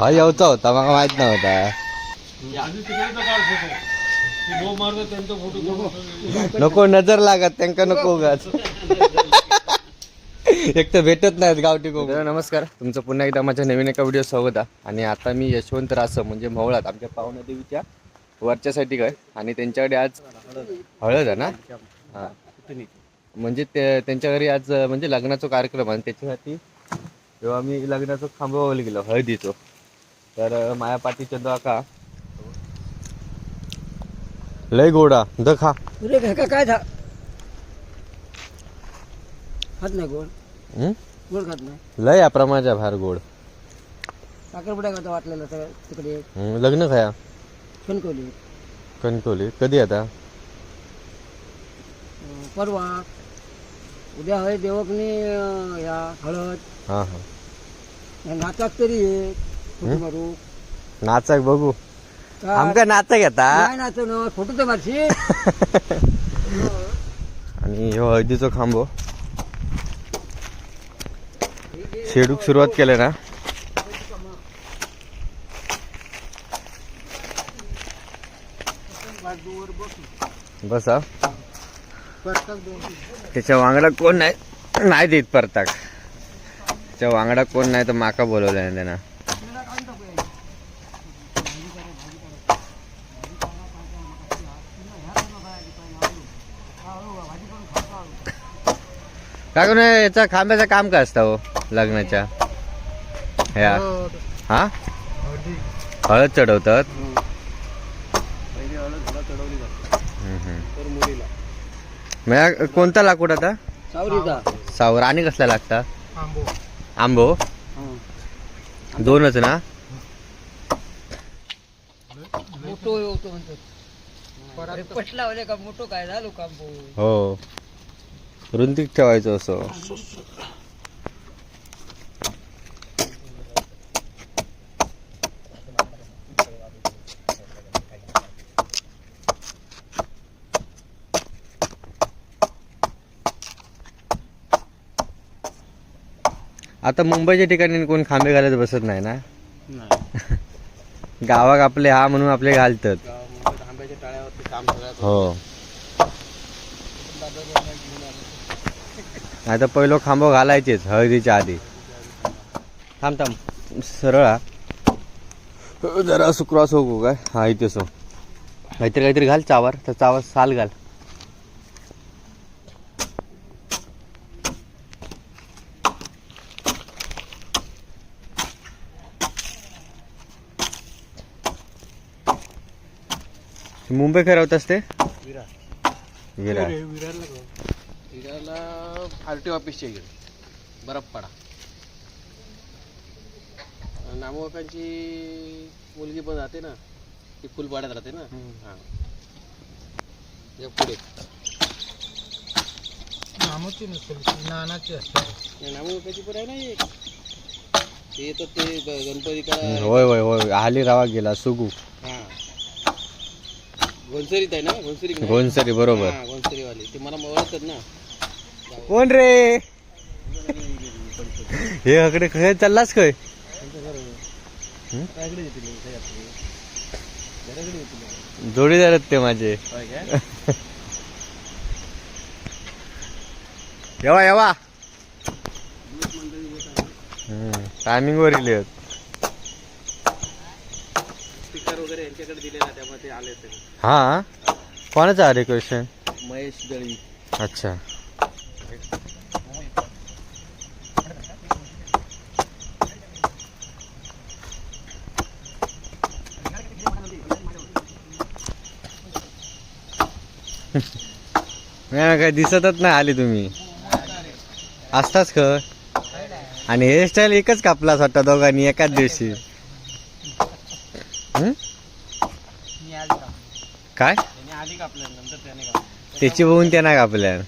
हा येऊचा होता मला माहीत नव्हता नको नजर लागत त्यांका नको उगाच एक तर भेटत नाहीत गावठी कोंबड नमस्कार तुमचं पुन्हा एकदा माझ्या नवीन एका व्हिडिओ स्वागत आहे आणि आता मी यशवंत रासम म्हणजे मवळात आमच्या पाहुण्या देवीच्या वरच्यासाठी काय आणि त्यांच्याकडे आज हळद आहे ना हां म्हणजे ते त्यांच्या घरी आज म्हणजे लग्नाचा कार्यक्रम आणि त्याच्यासाठी तेव्हा मी लग्नाचं थांबवायला गेलो हळदीचं तर माया पाठी चंद्र का लय गोडा. द खा. अरे काय था खात नाही गोड. हं? गोड खात नाही. लय या प्रमाणाच्या बाहेर गोड. साखरपुड्या करता वाटलेलं सगळं तिकडे. हं, लग्न खाया? कणकवली. कणकवली. कधी आता? अं, परवा. उद्या हळे देवकनी या हळद. हा हा. या नाचाक तरी ये फोटो मारू. नाचक बघू. आमका नाचू ना फोटो तर मारशी आणि ह्यो हळदीचो खांबो. शेडूक सुरुवात केले ना. बस हा. त्याच्या वांगडा कोण नाही? नाही देत परताक. त्याच्या वांगडा कोण नाही तर माका बोलवलं नाही त्यांना. काय कोण याचा खांब्याचं काम काय असतं हो लग्नाच्या? ह्या. हा? हळद. चढवतात? कोणता लाकूड आता? सावर. आणि कसला लागता? आंबो. दोनच ना? मोठो होतो पटला का? मोठो काय झालो का हो. रुंदीक ठेवायचं असं. आता मुंबईच्या ठिकाणी कोण खांबे घालत बसत नाही ना? गावात आपले हा म्हणून आपले घालतात. हो. नाही तर पहिलं खांबो घालायचेच हळदीच्या आधी. थांब थांब. सरळ हा. जरा असं क्रॉस होऊ काय? हा इथे सो. काहीतरी काहीतरी घाल चावर तर चावर साल घाल. मुंबई फिरवत असते? विरार. विरारला आर टी ऑफिसच्या इकडे बरफपाडा नामोकांची मुलगी पण राहते ना ती फुलपाड्यात राहते ना. हा. या पुढे. नामोची नसेल नानाची असते. नामोकांची पण आहे ना एक. ते येतात ते गणपती का होय होय होय. आली रावा गेला सुगू. हा. घोनसरीत आहे ना? घोनसरी गोनसरी बरोबर. हा ते मला ओळखतात ना. कोण रे? हे अकडे खय चाललास येतील जोडीदार आहेत ते माझे? येवा येवा. टायमिंग वर इले त्यामुळे ते आले हा? कोणाचा आले क्वेश्चन महेश दळवी. अच्छा. नाही काय दिसतच नाही आली तुम्ही. असताच ख आणि हेअरस्टाईल एकच कापला वाटतं दोघांनी एकाच दिवशी हं? काय? त्याने आधी कापलं नंतर त्याने कापलं. त्याची बघून त्यांना कापल्या.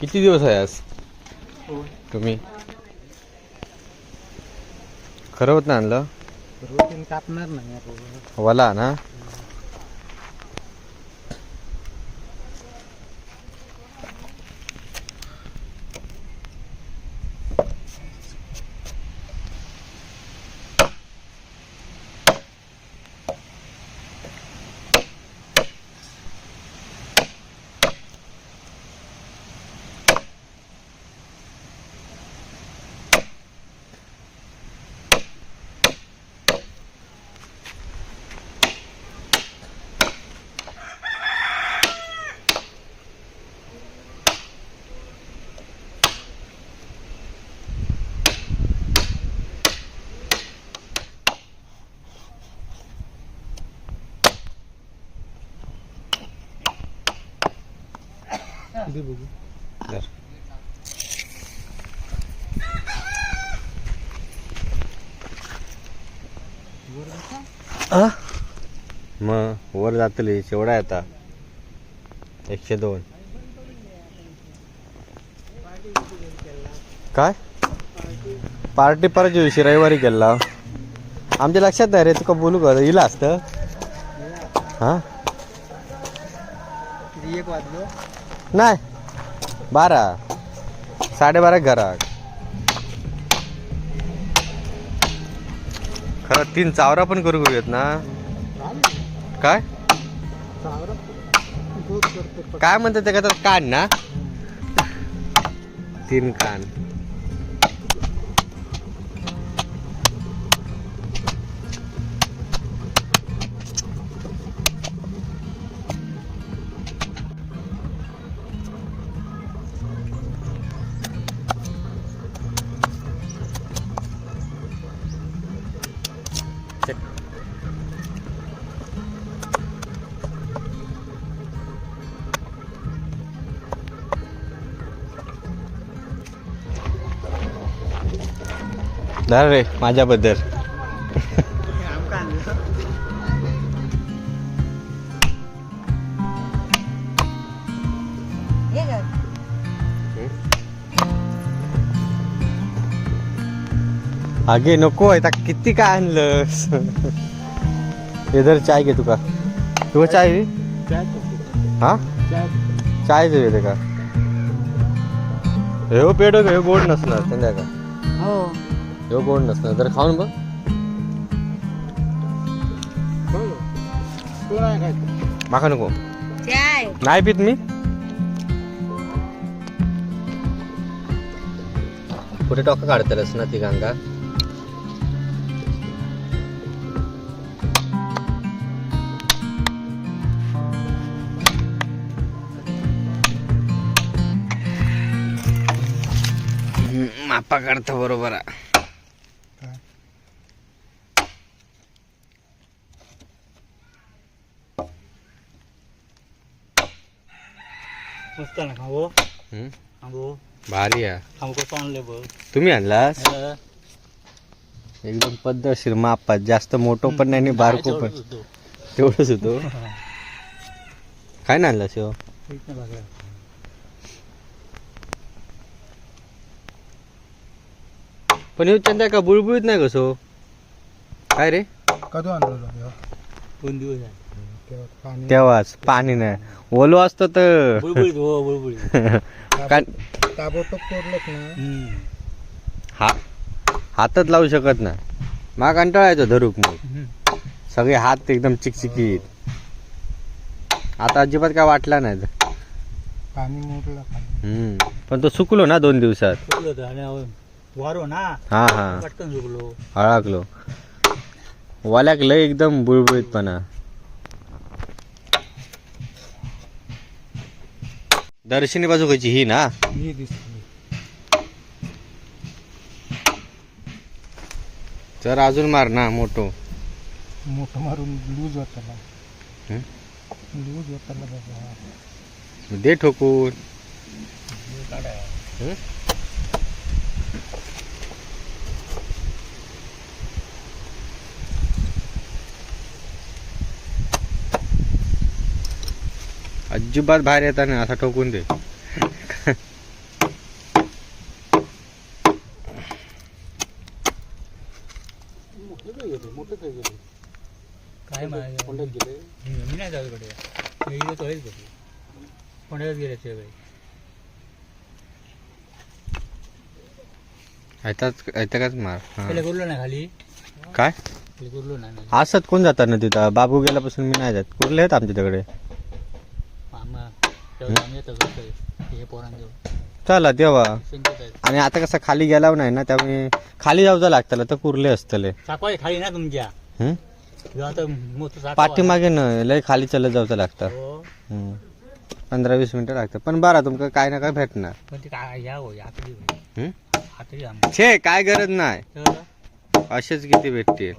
किती दिवस आहे आज? तुम्ही? खरं होत ना आणलं? कापणार नाही. वला ना? किती बघू. आ? मग वर जातली शेवडा आहे आता. एकशे दोन. काय? पार्टी परत दिवशी रविवारी केला. आमच्या लक्षात नाही रे तुका बोलू का? येईल असतं. हा? एक वाजलो. नाही. बारा. साडेबारा घरात खरं तीन चावरा पण करू घेत ना. काय? काय म्हणतात ते का कान ना. तीन कान. धर रे माझ्याबद्दल. आणलं. अगे नको आता किती काय आणलंस? इधर चाय घे तुका. तुका चाय रे. हा? चाय चाय दे का हे पेड हे गोड नसणार त्यांच्या का हो. हे गोड नसणार जर खाऊन बघ माका नको चाय नाही पित मी कुठे टोका काढतालच ना ती गंगा मापा काढता बरोबर आहे. ना खाऊ हम्म, भारी आहे. बघ. तुम्ही आणलास? एकदम पद्धतशीर मापात जास्त मोठं पण नाही आणि बारको पण. तेवढंच होतो. काय नाही आणला शिव पण हे चंद्या का बुळबुळीत नाही कसो काय रे? कधी आणलो दोन दिवस पाणी तेव्हाच पाणी नाही. ओलो असतं तर. बुळबुळीत हो बुळबुळीत काय ताबडतोब कोरलंच ना. हा हातच लावू शकत नाही. मा कंटाळायचं धरूक मग सगळे हात एकदम चिकचिकीत. आता अजिबात काय वाटला नाही. पाणी मोडलं हम्म. पण तो सुकलो ना दोन दिवसात. चुकलं होतं आणि वारो ना. हा हा. पटकन चुकलो वाल्याक लय एकदम बुळबुळीतपणा. दर्शनी बाजू कशी ही ना? ही तर अजून मार ना मोठो. मोठं मारून लूज होताला हं? लूज बाबा दे ठोकून. हं? अजिबात बाहेर येता नाही असा ठोकून दे. काय माहिती. मी नाही जाऊ कडे बाई. मार. खाली? काय? असत कोण जातात ना तिथं? बाबू गेल्यापासून मी नाही जात. कुठले आहेत आमच्या तिकडे तेव्हा आम्ही येतो कसं हे पोरांजवळ. चला तेव्हा संकेत आहे आणि आता कसं खाली गेलाव नाही ना त्यामुळे खाली जाऊचं लागतं तर कुर्ले असतले. खाली ना तुमच्या. हं? जेव्हा आता मोठं चाकवा पाठीमागे न लय खाली चालत जाऊचं लागतं. हो. हं. पंधरा वीस मिनिटं लागतं पण बरं तुमका काय ना काय भेटणार. पण ते काय या हो आतडी हं? आतडी छे काय गरज नाही. तर? असेच किती भेटतील.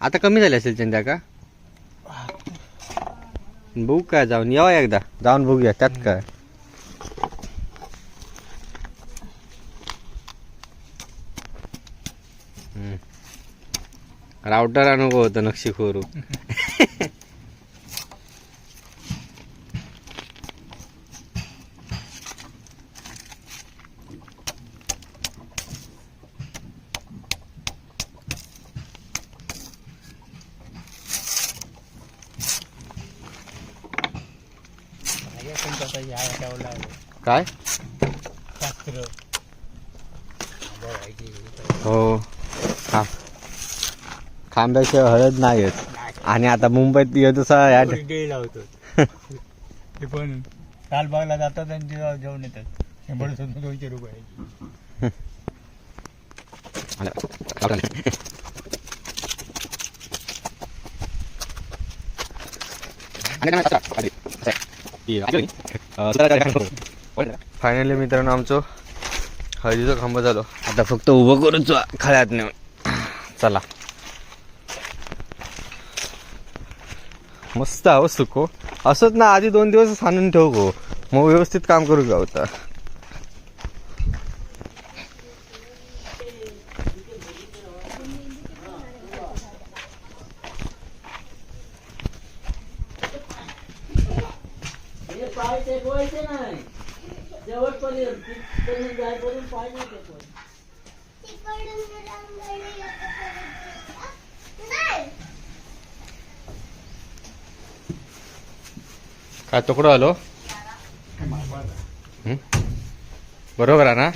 आता कमी झाले असेल चंद्या का? बघू काय जाऊन या एकदा. जाऊन बघूया त्यात काय. रावटर अनुभव होता नक्षी खोरू काय हो हा खांब्याशिवाय हळद नाही येत आणि आता मुंबईत येत या डे लावतो ते पण लालबागला जातात आणि जेवण येतात शंभर सुद्धा दोनशे रुपये फायनली मित्रांनो आमचं हळदीचं खांब झालो. आता फक्त उभं करूच खळ्यात नेऊन चला. मस्त आहो सुको. असंच ना आधी दोन दिवस आणून ठेव गो. मग व्यवस्थित काम करू का होता काय तुकडं आलो? बरोबर आहे ना?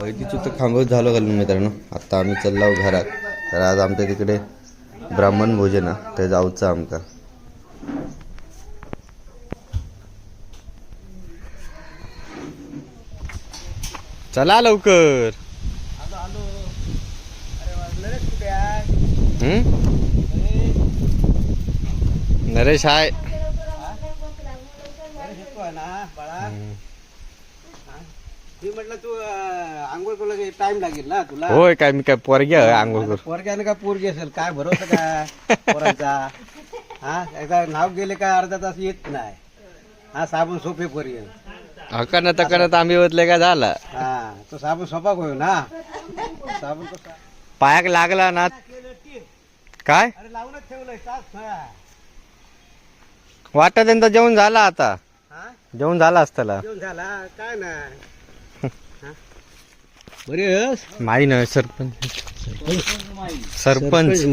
हळदीचं तर खांबच झालं घालून मित्रांनो. आता आम्ही चाललो घरात. तर आज आमच्या तिकडे ब्राह्मण भोजन आहे ते जाऊचं आमका चला लवकर. नरेश हाय. मी म्हटलं तू आंघोळ टाइम लागेल ना तुला होय काय मी काय पोरगी आहे आंघोळ करू. पोरग्याने का पोरगी असेल? काय भरोसा काय पोरांचा? हा? एकदा नाव गेले का अर्धा तास येत नाही. हा साबण सोपे पर्यंत अकन तकन आंबी ओतले का झाला? हा तो साबण सोपा होईल ना? साबण पायाक लागला ना काय? अरे लावूनच ठेवलंय त्यांचा जेवण झाला आता. हा? जेवण झाला असताला. जेवण झाला? काय नाही माई न सरपंच. सरपंच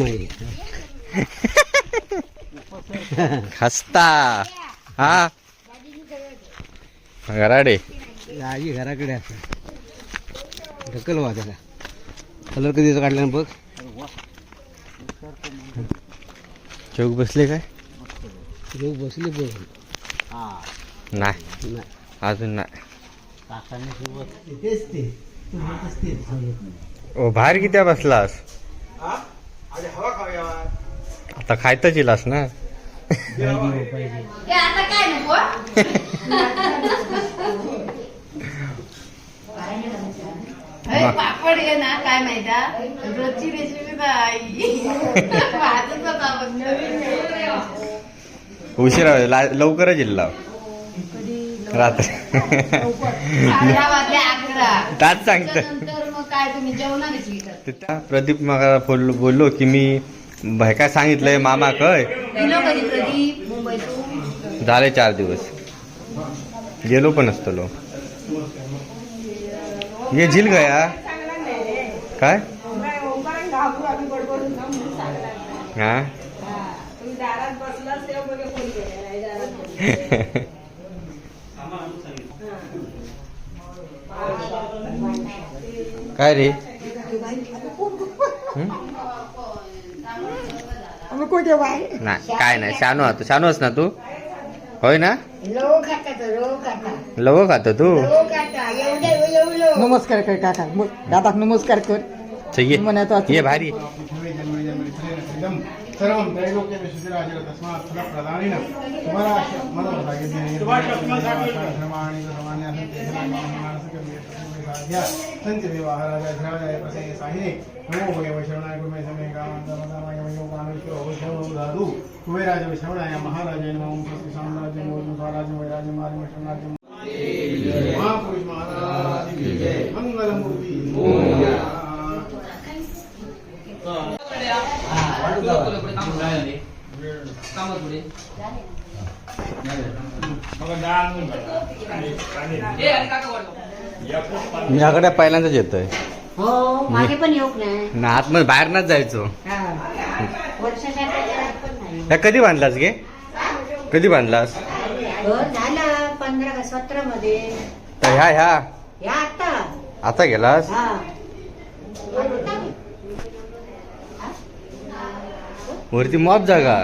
खस्ता. हा? घराडे. आई घराकडे असं ढकल वा त्याला. कलर कधीच काढला ना बघ. चौक बसले काय? लोक बसले बघ नाही. नाही. अजून नाही. तेच ते. तू म्हणतच तेच ओ बाहेर किती बसलास? आता खायतच इलास ना? हे आता काय नको? हे पापड आहे ना काय माहिती रोजची रेसिपी नवीन उशिरा लवकरच रात्री. अकरा वाजले अकरा. ताच सांगत. प्रदीप मग बोललो बोललो की मी भाई काय सांगितलंय मामा कय? झाले चार दिवस. गेलो पण असतो ये झील गया. काय? हा? काय रे? नाही काय नाही शानू तू. शानूस ना तू? होय ना? लो लव खातो. तू नमस्कार कर काका? दादा नमस्कार कर. ये ये भारी सर्वं त्रैलोक्य विशुद्धिराजय तस्मात् फलप्रदानेन मनोभाग्यमाणि सन्ति देवाहराजाधिराजाय प्रसये साहिने नमो वै वैशरणाय गुरुमे समे कामन्दमदामाय वयो कामेश्वरो वैष्णवो दादु कुबेराज विश्वराय महाराजाय नमः ओम स्वस्ति साम्राज्य मोदन स्वराज्य वैराज्य मार्ग मिशन महापुरुष महाराज की जय। मी याकडे पहिल्यांदाच येतोय. हो मागे पण येऊक नाही ना आतमध्ये बाहेर नाच जायचो. हा. ह्या कधी बांधलास गे? कधी बांधलास? हो झालं पंधरा का सतरा मध्ये तर ह्या ह्या. या आता आता गेलास? वरती मॉप जागा.